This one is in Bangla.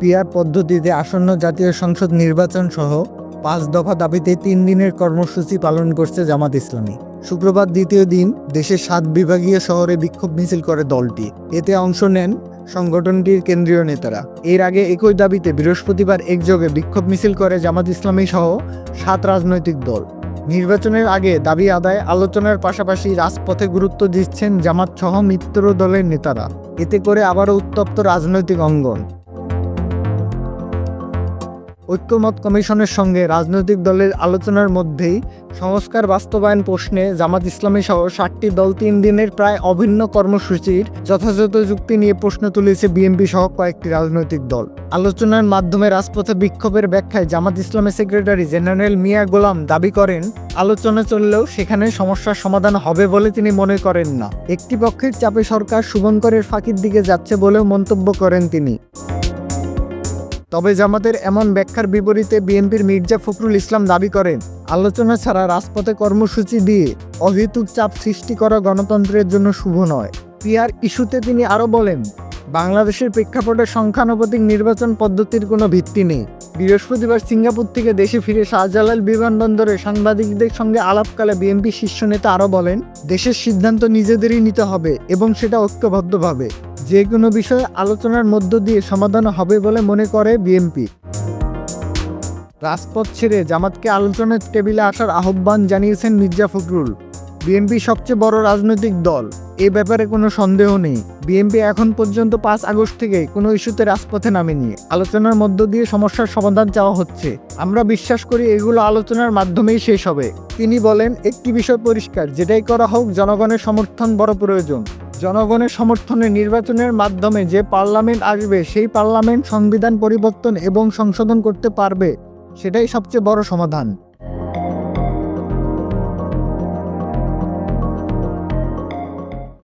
পিআর পদ্ধতিতে আসন্ন জাতীয় সংসদ নির্বাচন সহ পাঁচ দফা দাবিতে তিন দিনের কর্মসূচি পালন করছে জামাত ইসলামী। শুক্রবার দ্বিতীয় দিন দেশের সাত বিভাগীয় শহরে বিক্ষোভ মিছিল করে দলটি। এতে অংশ নেন সংগঠনটির কেন্দ্রীয় নেতারা। এর আগে একই দাবিতে বৃহস্পতিবার একযোগে বিক্ষোভ মিছিল করে জামাত ইসলামী সহ সাত রাজনৈতিক দল। নির্বাচনের আগে দাবি আদায় আলোচনার পাশাপাশি রাজপথে গুরুত্ব দিচ্ছেন জামাত সহ মিত্র দলের নেতারা। এতে করে আবারও উত্তপ্ত রাজনৈতিক অঙ্গন। ঐক্যমত কমিশনের সঙ্গে রাজনৈতিক দলের আলোচনার মধ্যেই সংস্কার বাস্তবায়ন প্রশ্নে জামাত ইসলামী সহ ষাটটি দল তিন দিনের প্রায় অভিন্ন কর্মসূচির যথাযথ যুক্তি নিয়ে প্রশ্ন তুলেছে বিএনপি সহ কয়েকটি রাজনৈতিক দল। আলোচনার মাধ্যমে রাজপথে বিক্ষোভের ব্যাখ্যায় জামাত ইসলামের সেক্রেটারি জেনারেল মিয়া গোলাম দাবি করেন, আলোচনা চললেও সেখানে সমস্যার সমাধান হবে বলে তিনি মনে করেন না। একটি পক্ষের চাপে সরকার শুভঙ্করের ফাঁকির দিকে যাচ্ছে বলেও মন্তব্য করেন তিনি। তবে জামাতের এমন ব্যাখ্যার বিপরীতে বিএনপির মির্জা ফখরুল ইসলাম দাবি করেন, আলোচনা ছাড়া রাজপথে কর্মসূচি দিয়ে অহেতুক চাপ সৃষ্টি করা গণতন্ত্রের জন্য শুভ নয়। পিয়ার ইস্যুতে তিনি আরও বলেন, বাংলাদেশের প্রেক্ষাপটে সংখ্যানুপাতিক নির্বাচন পদ্ধতির কোনো ভিত্তি নেই। বৃহস্পতিবার সিঙ্গাপুর থেকে দেশে ফিরে শাহজালাল বিমানবন্দরে সাংবাদিকদের সঙ্গে আলাপকালে বিএনপি শীর্ষ নেতা আরও বলেন, দেশের সিদ্ধান্ত নিজেদেরই নিতে হবে এবং সেটা ঐক্যবদ্ধভাবে। যে কোনো বিষয়ে আলোচনার মধ্য দিয়ে সমাধান হবে বলে মনে করে বিএনপি। রাজপথ ছেড়ে জামাতকে আলোচনার টেবিলে আসার আহ্বান জানিয়েছেন মির্জা ফখরুল। বিএনপি সবচেয়ে বড় রাজনৈতিক দল। এ ব্যাপারে কোনো সন্দেহ নেই। বিএনপি এখন পর্যন্ত পাঁচ আগস্ট থেকে কোনো ইস্যুতে রাজপথে নামেনি। আলোচনার মধ্য দিয়ে সমস্যার সমাধান চাওয়া হচ্ছে। আমরা বিশ্বাস করি এগুলো আলোচনার মাধ্যমেই শেষ হবে। তিনি বলেন, একটি বিষয় পরিষ্কার, যেটাই করা হোক জনগণের সমর্থন বড় প্রয়োজন। জনগণের সমর্থনে নির্বাচনের মাধ্যমে যে পার্লামেন্ট আসবে, সেই পার্লামেন্ট সংবিধান পরিবর্তন এবং সংশোধন করতে পারবে, সেটাই সবচেয়ে বড় সমাধান।